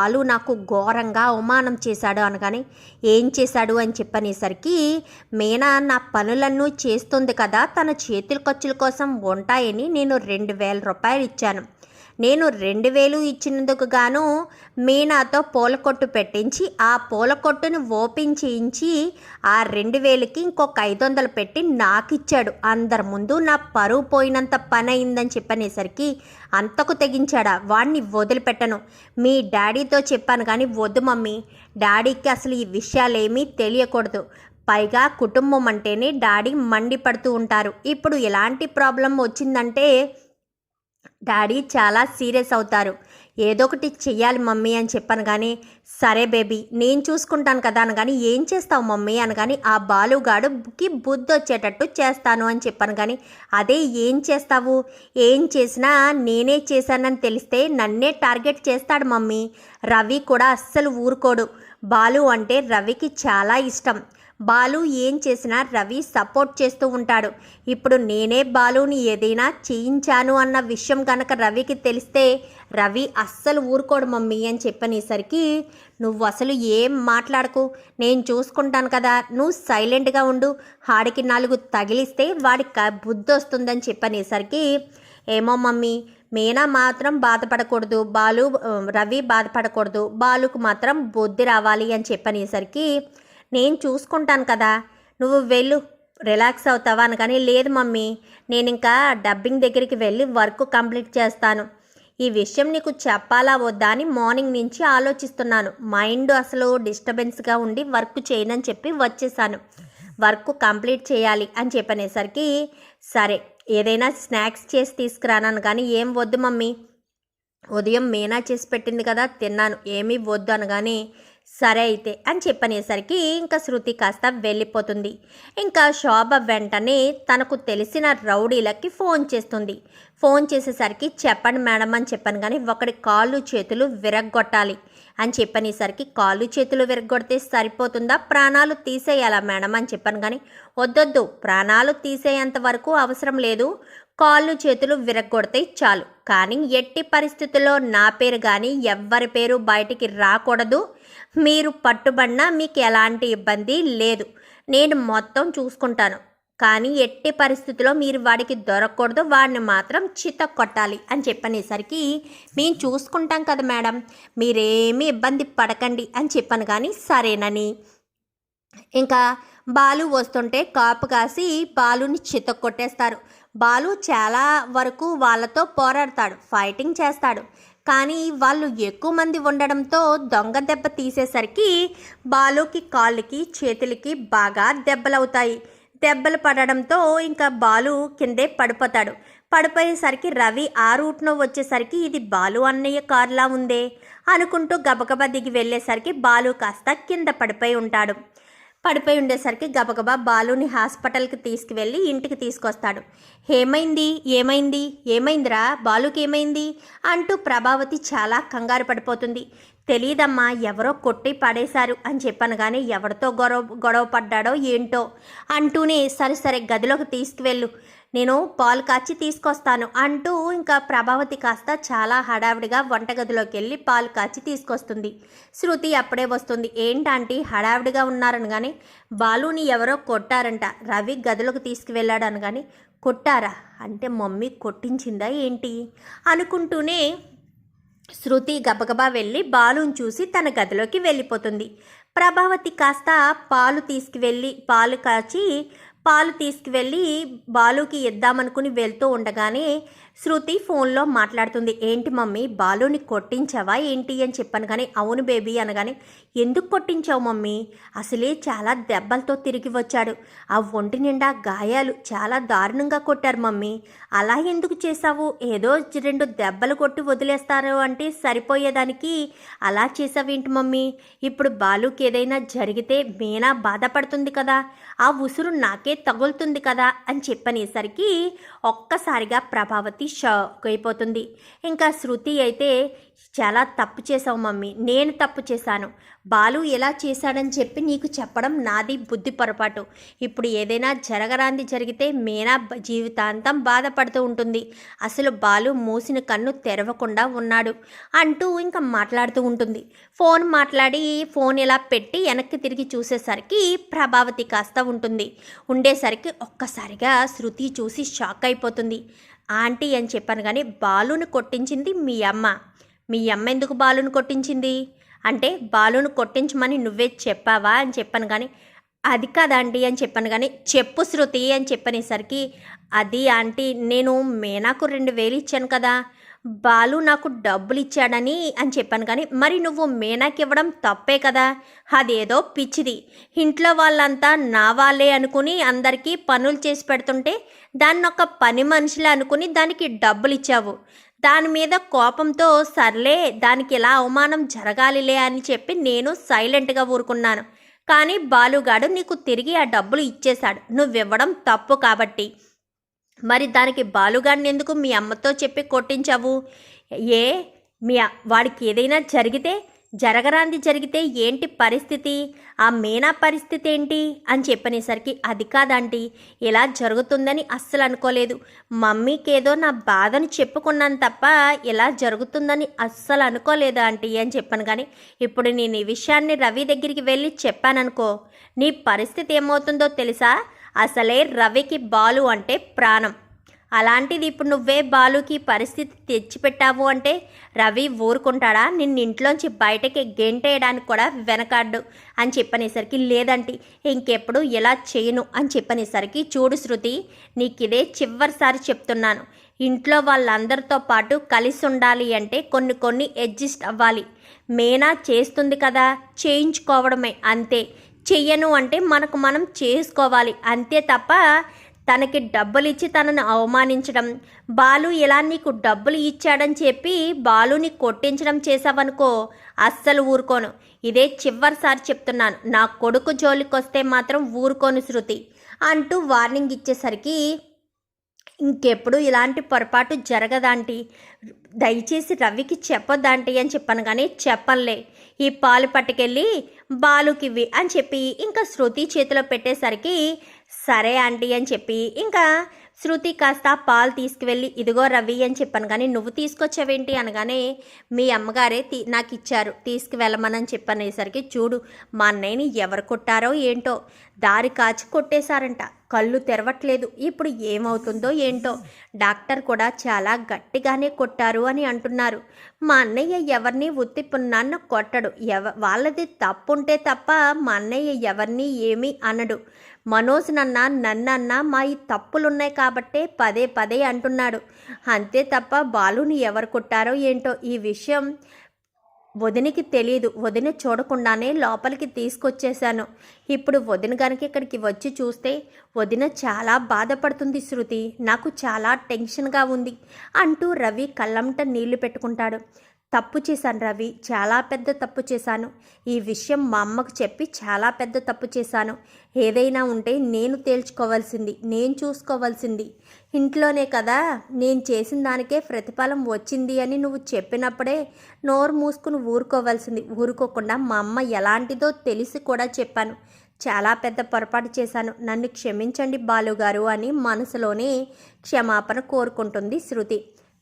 బాలు నాకు ఘోరంగా అవమానం చేశాడు అనగానే ఏం చేశాడు? అని చెప్పనేసరికి మీనా నా పనులన్నీ చేస్తుంది కదా తన చేతుల ఖర్చుల కోసం ఉంటాయని నేను రెండు వేల రూపాయలు ఇచ్చాను. నేను రెండు వేలు ఇచ్చినందుకు గాను మీనాతో నాతో పూలకొట్టు పెట్టించి ఆ పూలకొట్టును ఓపెన్ చేయించి ఆ రెండు వేలకి ఇంకొక ఐదు వందలు పెట్టి నాకు ఇచ్చాడు అందరి ముందు నా పరువు పోయినంత పని అయిందని చెప్పనేసరికి అంతకు తెగించాడా? వాణ్ణి వదిలిపెట్టను. మీ డాడీతో చెప్పాను కానీ వద్దు మమ్మీ. డాడీకి అసలు ఈ విషయాలేమీ తెలియకూడదు. పైగా కుటుంబం అంటేనే డాడీ మండిపడుతూ ఉంటారు. ఇప్పుడు ఎలాంటి ప్రాబ్లం వచ్చిందంటే డాడీ చాలా సీరియస్ అవుతారు. ఏదో ఒకటి చెయ్యాలి మమ్మీ అని చెప్పాను కానీ సరే బేబీ నేను చూసుకుంటాను కదా అని కానీ ఏం చేస్తావు మమ్మీ అని కానీ ఆ బాలుగాడుకి బుద్ధి వచ్చేటట్టు చేస్తాను అని చెప్పాను కానీ అదే ఏం చేస్తావు? ఏం చేసినా నేనే చేశానని తెలిస్తే నన్నే టార్గెట్ చేస్తాడు మమ్మీ. రవి కూడా అస్సలు ఊరుకోడు. బాలు అంటే రవికి చాలా ఇష్టం. బాలు ఏం చేసినా రవి సపోర్ట్ చేస్తూ ఉంటాడు. ఇప్పుడు నేనే బాలుని ఏదైనా చేయించాను అన్న విషయం కనుక రవికి తెలిస్తే రవి అస్సలు ఊరుకోడు మమ్మీ అని చెప్పనేసరికి నువ్వు అసలు ఏం మాట్లాడకు నేను చూసుకుంటాను కదా నువ్వు సైలెంట్గా ఉండు ఆడికి నాలుగు తగిలిస్తే వాడికి బుద్ధి వస్తుందని చెప్పనేసరికి ఏమో మమ్మీ మీనా మాత్రం బాధపడకూడదు బాలు రవి బాధపడకూడదు బాలుకు మాత్రం బుద్ధి రావాలి అని చెప్పనేసరికి నేను చూసుకుంటాను కదా. నువ్వు వెళ్ళు. రిలాక్స్ అవుతావా అని కానీ లేదు మమ్మీ నేను ఇంకా డబ్బింగ్ దగ్గరికి వెళ్ళి వర్క్ కంప్లీట్ చేస్తాను. ఈ విషయం నీకు చెప్పాలా వద్దా అని మార్నింగ్ నుంచి ఆలోచిస్తున్నాను. మైండ్ అసలు డిస్టర్బెన్స్గా ఉండి వర్క్ చేయనని చెప్పి వచ్చేసాను. వర్క్ కంప్లీట్ చేయాలి అని చెప్పనేసరికి సరే ఏదైనా స్నాక్స్ చేసి తీసుకురానాను కానీ ఏం వద్దు మమ్మీ. ఉదయం మీనా చేసి పెట్టింది కదా తిన్నాను. ఏమీ వద్దు అనగానే సరే అయితే అని చెప్పనేసరికి ఇంకా శృతి కాస్త వెళ్ళిపోతుంది. ఇంకా శోభ వెంటనే తనకు తెలిసిన రౌడీలకి ఫోన్ చేస్తుంది. ఫోన్ చేసేసరికి చెప్పండి మేడం అని చెప్పాను కానీ ఒకటి కాళ్ళు చేతులు విరగ్గొట్టాలి అని చెప్పనేసరికి కాళ్ళు చేతులు విరగ్గొడితే సరిపోతుందా? ప్రాణాలు తీసేయాలా మేడం అని చెప్పాను కానీ వద్దొద్దు. ప్రాణాలు తీసేంత వరకు అవసరం లేదు. కాళ్ళు చేతులు విరగ్గొడితే చాలు. కానీ ఎట్టి పరిస్థితుల్లో నా పేరు కానీ ఎవ్వరి పేరు బయటికి రాకూడదు. మీరు పట్టుబడినా మీకు ఎలాంటి ఇబ్బంది లేదు. నేను మొత్తం చూసుకుంటాను. కానీ ఎట్టి పరిస్థితిలో మీరు వాడికి దొరకకూడదు. వాడిని మాత్రం చిత కొట్టాలి అని చెప్పనేసరికి మేము చూసుకుంటాం కదా మేడం. మీరేమీ ఇబ్బంది పడకండి అని చెప్పాను కానీ సరేనని. ఇంకా బాలు వస్తుంటే కాపు కాసి బాలుని చిత కొట్టేస్తారు. బాలు చాలా వరకు వాళ్ళతో పోరాడతాడు ఫైటింగ్ చేస్తాడు. కానీ వాళ్ళు ఎక్కువ మంది ఉండడంతో దొంగ దెబ్బ తీసేసరికి బాలుకి కాళ్ళకి చేతులకి బాగా దెబ్బలవుతాయి. దెబ్బలు పడడంతో ఇంకా బాలు కిందే పడిపోతాడు. పడిపోయేసరికి రవి ఆ రూట్ను వచ్చేసరికి ఇది బాలు అన్నయ్య కార్లా ఉందే అనుకుంటూ గబగబా దిగి వెళ్ళేసరికి బాలు కాస్త కింద పడిపోయి ఉంటాడు. పడిపోయి ఉండేసరికి గబగబా బాలుని హాస్పిటల్కి తీసుకువెళ్ళి ఇంటికి తీసుకొస్తాడు. ఏమైంది? ఏమైంది? ఏమైందిరా? బాలుకి ఏమైంది అంటూ ప్రభావతి చాలా కంగారు పడిపోతుంది. తెలియదమ్మా ఎవరో కొట్టి పడేశారు అని చెప్పాను కానీ ఎవరితో గొడవ గొడవ పడ్డాడో ఏంటో అంటూనే సరే సరే గదిలోకి తీసుకువెళ్ళు. నేను పాలు కాచి తీసుకొస్తాను అంటూ ఇంకా ప్రభావతి కాస్త చాలా హడావిడిగా వంటగదిలోకి వెళ్ళి పాలు కాచి తీసుకొస్తుంది. శృతి అప్పుడే వస్తుంది. ఏంటంటే హడావిడిగా ఉన్నారని కానీ బాలుని ఎవరో కొట్టారంట. రవి గదిలోకి తీసుకువెళ్ళాడు కానీ కొట్టారా? అంటే మమ్మీ కొట్టించిందా ఏంటి? అనుకుంటూనే శృతి గబగబా వెళ్ళి బాలుని చూసి తన గదిలోకి వెళ్ళిపోతుంది. ప్రభావతి కాస్త పాలు తీసుకువెళ్ళి పాలు కాచి పాలు తీసుకువెళ్ళి బాలుకి ఇద్దామనుకుని వెళ్తూ ఉండగానే శృతి ఫోన్లో మాట్లాడుతుంది. ఏంటి మమ్మీ బాలుని కొట్టించావా ఏంటి అని చెప్పాను కానీ అవును బేబీ అనగానే ఎందుకు కొట్టించావు మమ్మీ? అసలే చాలా దెబ్బలతో తిరిగి వచ్చాడు. ఆ ఒంటి నిండా గాయాలు చాలా దారుణంగా కొట్టారు మమ్మీ. అలా ఎందుకు చేశావు? ఏదో రెండు దెబ్బలు కొట్టి వదిలేస్తారు అంటే సరిపోయేదానికి అలా చేసావేంటి మమ్మీ? ఇప్పుడు బాలుకి ఏదైనా జరిగితే మీనా బాధపడుతుంది కదా. ఆ ఉసురు నాకే తగులుతుంది కదా అని చెప్పనేసరికి ఒక్కసారిగా ప్రభావతి షాక్ అయిపోతుంది. ఇంకా శృతి అయితే చాలా తప్పు చేసావు మమ్మీ. నేను తప్పు చేశాను. బాలు ఎలా చేశాడని చెప్పి నీకు చెప్పడం నాది బుద్ధి పొరపాటు. ఇప్పుడు ఏదైనా జరగరాంది జరిగితే మీనా జీవితాంతం బాధపడుతూ ఉంటుంది. అసలు బాలు మూసిన కన్ను తెరవకుండా ఉన్నాడు అంటూ ఇంకా మాట్లాడుతూ ఉంటుంది. ఫోన్ మాట్లాడి ఫోన్ ఇలా పెట్టి వెనక్కి తిరిగి చూసేసరికి ప్రభావతి కాస్త ఉంటుంది. ఉండేసరికి ఒక్కసారిగా శృతి చూసి షాక్ అయిపోతుంది. ఆంటీ అని చెప్పాను కానీ బాలుని కొట్టించింది మీ అమ్మ. మీ అమ్మ ఎందుకు బాలుని కొట్టించింది? అంటే బాలుని కొట్టించమని నువ్వే చెప్పావా అని చెప్పాను కానీ అది కాదండి అని చెప్పాను కానీ చెప్పు శృతి అని చెప్పనేసరికి అది ఆంటీ నేను మేనాకు రెండు వేలు ఇచ్చాను కదా బాలు నాకు డబ్బులు ఇచ్చాడని అని చెప్పాను కానీ మరి నువ్వు మేనాకి ఇవ్వడం తప్పే కదా అదేదో పిచ్చిది. ఇంట్లో వాళ్ళంతా నా వాళ్ళే అనుకుని అందరికీ పనులు చేసి పెడుతుంటే దాన్ని ఒక పని మనుషులే అనుకుని దానికి డబ్బులు ఇచ్చావు. దాని మీద కోపంతో సర్లే దానికి ఇలా అవమానం జరగాలిలే అని చెప్పి నేను సైలెంట్గా ఊరుకున్నాను. కానీ బాలుగాడు నీకు తిరిగి ఆ డబ్బులు ఇచ్చేశాడు. నువ్వివ్వడం తప్పు కాబట్టి. మరి దానికి బాలుగాడిని ఎందుకు మీ అమ్మతో చెప్పి కొట్టించావు? ఏ? మీ వాడికి ఏదైనా జరిగితే జరగరాంది జరిగితే ఏంటి పరిస్థితి? ఆ మీనా పరిస్థితి ఏంటి? అని చెప్పనేసరికి అది కాదంటీ ఇలా జరుగుతుందని అస్సలు అనుకోలేదు. మమ్మీకి ఏదో నా బాధను చెప్పుకున్నాను తప్ప ఇలా జరుగుతుందని అస్సలు అనుకోలేదు ఆంటీ అని చెప్పాను కానీ ఇప్పుడు నేను ఈ విషయాన్ని రవి దగ్గరికి వెళ్ళి చెప్పాననుకో నీ పరిస్థితి ఏమవుతుందో తెలుసా? అసలే రవికి బాలు అంటే ప్రాణం. అలాంటిది ఇప్పుడు నువ్వే బాలుకి పరిస్థితి తెచ్చిపెట్టావు అంటే రవి ఊరుకుంటాడా? నిన్ను ఇంట్లోంచి బయటకి గెంటేయడానికి కూడా వెనకాడ్డు అని చెప్పనేసరికి లేదంటే ఇంకెప్పుడు ఎలా చేయను అని చెప్పనేసరికి చూడు శృతి నీకు ఇదే చివరిసారి చెప్తున్నాను. ఇంట్లో వాళ్ళందరితో పాటు కలిసి ఉండాలి అంటే కొన్ని కొన్ని అడ్జస్ట్ అవ్వాలి. మేనా చేస్తుంది కదా చేయించుకోవడమే అంతే. చెయ్యను అంటే మనకు మనం చేసుకోవాలి. అంతే తప్ప తనకి డబ్బులు ఇచ్చి తనను అవమానించడం. బాలు ఇలా నీకు డబ్బులు ఇచ్చాడని చెప్పి బాలుని కొట్టించడం చేశావనుకో అస్సలు ఊరుకోను. ఇదే చివరిసారి చెప్తున్నాను. నా కొడుకు జోలికొస్తే మాత్రం ఊరుకోను శృతి అంటూ వార్నింగ్ ఇచ్చేసరికి ఇంకెప్పుడు ఇలాంటి పొరపాటు జరగదాంటి దయచేసి రవికి చెప్పొద్దాంటి అని చెప్పాను కానీ చెప్పలే ఈ పాలు పట్టుకెళ్ళి బాలుకివి అని చెప్పి ఇంకా శృతి చేతిలో పెట్టేసరికి సరే ఆంటీ అని చెప్పి ఇంకా శృతి కాస్త పాలు తీసుకువెళ్ళి ఇదిగో రవి అని చెప్పాను కానీ నువ్వు తీసుకొచ్చావేంటి? అనగానే మీ అమ్మగారే తీ నాకు ఇచ్చారు తీసుకువెళ్ళమని చెప్పనేసరికి చూడు మా అన్నయ్యని ఎవరు కొట్టారో ఏంటో దారి కాచి కొట్టేశారంట. కళ్ళు తెరవట్లేదు. ఇప్పుడు ఏమవుతుందో ఏంటో. డాక్టర్ కూడా చాలా గట్టిగానే కొట్టారు అని అంటున్నారు. మా అన్నయ్య ఎవరిని ఉత్తిపున్నాన్న కొట్టడు. ఎవ వాళ్ళది తప్పుంటే తప్ప మా అన్నయ్య ఎవరిని ఏమీ అనడు. మనోజ్ నన్న నన్నన్న మా ఈ తప్పులున్నాయి కాబట్టే పదే పదే అంటున్నాడు. అంతే తప్ప బాలుని ఎవరు కొట్టారో ఏంటో. ఈ విషయం వదినికి తెలియదు వదిన చూడకుండానే లోపలికి తీసుకొచ్చేశాను. ఇప్పుడు వదిన గనక ఇక్కడికి వచ్చి చూస్తే వదిన చాలా బాధపడుతుంది శృతి. నాకు చాలా టెన్షన్గా ఉంది అంటూ రవి కళ్ళంట నీళ్ళు పెట్టుకుంటాడు. తప్పు చేశాను రవి చాలా పెద్ద తప్పు చేశాను. ఈ విషయం మా అమ్మకు చెప్పి చాలా పెద్ద తప్పు చేశాను. ఏదైనా ఉంటే నేను తేల్చుకోవాల్సింది నేను చూసుకోవాల్సింది. ఇంట్లోనే కదా నేను చేసిన దానికే ప్రతిఫలం వచ్చింది అని నువ్వు చెప్పినప్పుడే నోరు మూసుకుని ఊరుకోవాల్సింది. ఊరుకోకుండా మా అమ్మ ఎలాంటిదో తెలిసి కూడా చెప్పాను. చాలా పెద్ద పొరపాటు చేశాను. నన్ను క్షమించండి బాలుగారు అని మనసులోనే క్షమాపణ కోరుకుంటుంది శృతి.